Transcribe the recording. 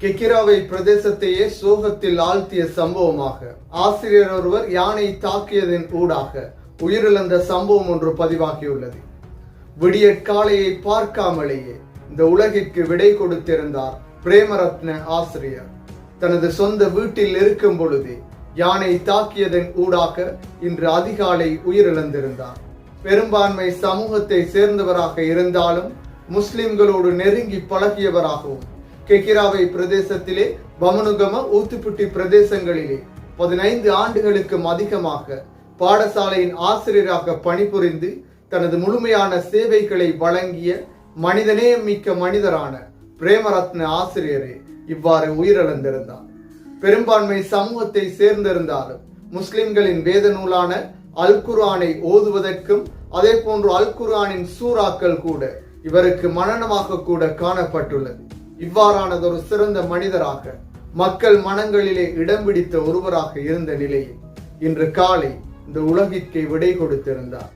கெக்கிராவை பிரதேசத்தையே சோகத்தில் ஆழ்த்திய சம்பவமாக. ஆசிரியர் ஒருவர் யானை தாக்கியதன் ஊடாக உயிரிழந்த சம்பவம் ஒன்று பதிவாகியுள்ளது. விடியற்காலையை பார்க்காமலேயே இந்த உலகிற்கு விடை கொடுத்திருந்தார் பிரேமரத்ன ஆசிரியர். தனது சொந்த வீட்டில் இருக்கும் பொழுதே யானை தாக்கியதன் ஊடாக இன்று அதிகாலை உயிரிழந்திருந்தார். பெரும்பான்மை சமூகத்தை சேர்ந்தவராக இருந்தாலும் முஸ்லிம்களோடு நெருங்கி பழகியவராகவும் கெகிராவை பிரதேசத்திலே பமனுகம ஊத்துப்புட்டி பிரதேசங்களிலே. பதினைந்து ஆண்டுகளுக்கும் அதிகமாக பாடசாலையின் ஆசிரியராக பணிபுரிந்து தனது முழுமையான சேவைகளை வழங்கிய மனிதநேயம் மிக்க மனிதரான பிரேமரத்ன ஆசிரியரே இவ்வாறு உயிரிழந்திருந்தார். பெரும்பான்மை சமூகத்தை சேர்ந்திருந்தாலும் முஸ்லிம்களின் வேத நூலான அல் குரானை ஓதுவதற்கும் அதே போன்று அல் குர்ஆனின் சூறாக்கள் கூட இவருக்கு மனனமாக கூட காணப்பட்டுள்ளது. இவ்வாறானதொரு சிறந்த மனிதராக மக்கள் மனங்களிலே இடம் பிடித்த ஒருவராக இருந்த நிலையில் இன்று காலை இந்த உலகிற்கே விடை கொடுத்திருந்தார்.